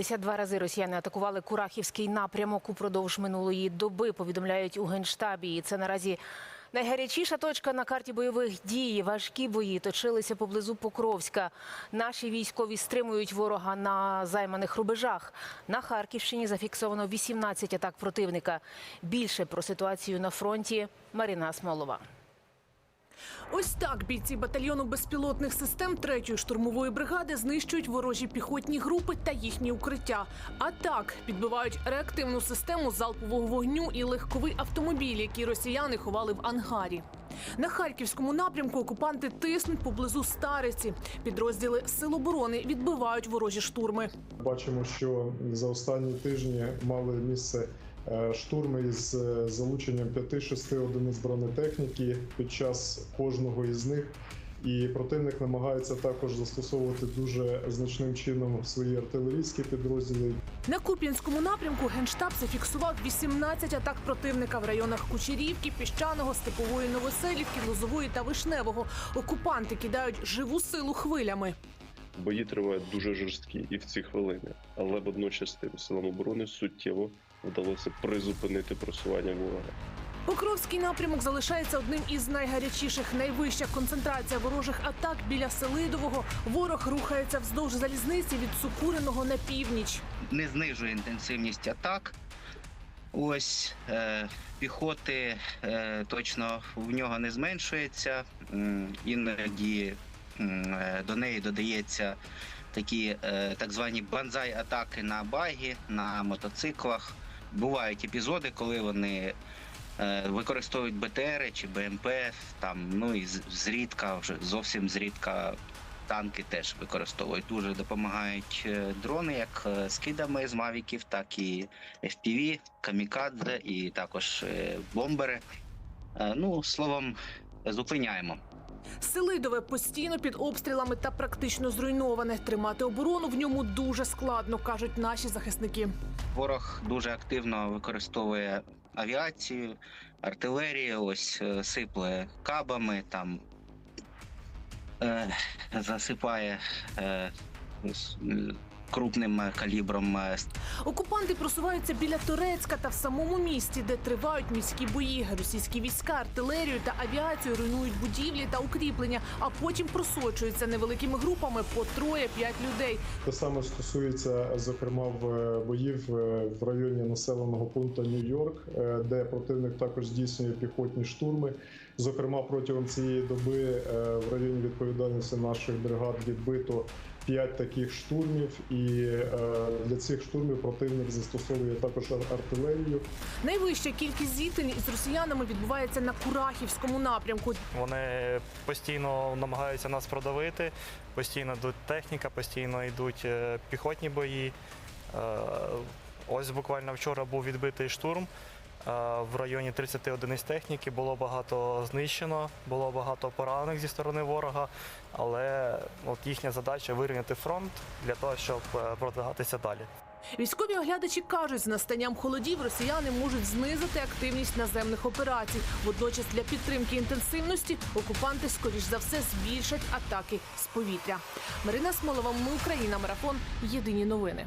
52 рази росіяни атакували Курахівський напрямок упродовж минулої доби. Повідомляють у генштабі. І це наразі найгарячіша точка на карті бойових дій. Важкі бої точилися поблизу Покровська. Наші військові стримують ворога на займаних рубежах. На Харківщині зафіксовано 18 атак противника. Більше про ситуацію на фронті Марина Смолова. Ось так бійці батальйону безпілотних систем 3-ї штурмової бригади знищують ворожі піхотні групи та їхні укриття. А так підбивають реактивну систему залпового вогню і легковий автомобіль, який росіяни ховали в ангарі. На харківському напрямку окупанти тиснуть поблизу Стариці. Підрозділи Сил оборони відбивають ворожі штурми. Бачимо, що за останні тижні мали місце штурми із е, залученням 5-6 одиниць бронетехніки під час кожного із них. І противник намагається також застосовувати дуже значним чином свої артилерійські підрозділи. На Куп'янському напрямку генштаб зафіксував 18 атак противника в районах Кучерівки, Піщаного, Степової Новоселівки, Лозової та Вишневого. Окупанти кидають живу силу хвилями. Бої тривають дуже жорсткі і в ці хвилини, але водночас тим силам оборони суттєво вдалося призупинити просування ворога. Покровський напрямок залишається одним із найгарячіших. Найвища концентрація ворожих атак біля Селидового. Ворог рухається вздовж залізниці від Сукуриного на північ. не знижує інтенсивність атак. Ось е, піхоти е, точно в нього не зменшується. Іноді е, до неї додається такі е, так звані банзай-атаки на багі, на мотоциклах. Бувають епізоди, коли вони е, використовують БТР чи БМП, там, ну і зрідка, вже зовсім зрідка танки теж використовують. Дуже допомагають е, дрони, як е, з кидами з мавіків, так і FPV, камікадзе, і також бомбери. Ну, словом, зупиняємо. Селидове постійно під обстрілами та практично зруйноване. Тримати оборону в ньому дуже складно, кажуть наші захисники. Ворог дуже активно використовує авіацію, артилерію, ось е, сипле кабами, там е, засипає е, крупним е, калібром е, Окупанти просуваються біля Турецька та в самому місті, де тривають міські бої. Російські війська, артилерію та авіацію руйнують будівлі та укріплення, а потім просочуються невеликими групами по троє-п'ять людей. Те саме стосується, зокрема, в е, боїв в районі населеного пункту Нью-Йорк, де противник також здійснює піхотні штурми. Зокрема, протягом цієї доби е, в районі відповідальності наших бригад відбито п'ять таких штурмів, і е, для цих штурмів противник застосовує також ар- артилерію. Найвища кількість зіткнень із росіянами відбувається на Курахівському напрямку. Вони постійно намагаються нас продавити, постійно йдуть техніка, постійно йдуть е, піхотні бої. Е, Ось буквально вчора був відбитий штурм. Е, В районі 30 одиниць техніки було багато знищено, було багато поранених зі сторони ворога, але от їхня задача вирівняти фронт для того, щоб е, продвигатися далі. Військові оглядачі кажуть, з настанням холодів росіяни можуть знизити активність наземних операцій. Водночас для підтримки інтенсивності окупанти, скоріш за все, збільшать атаки з повітря. Марина Смолова, ми Україна, марафон. Єдині новини.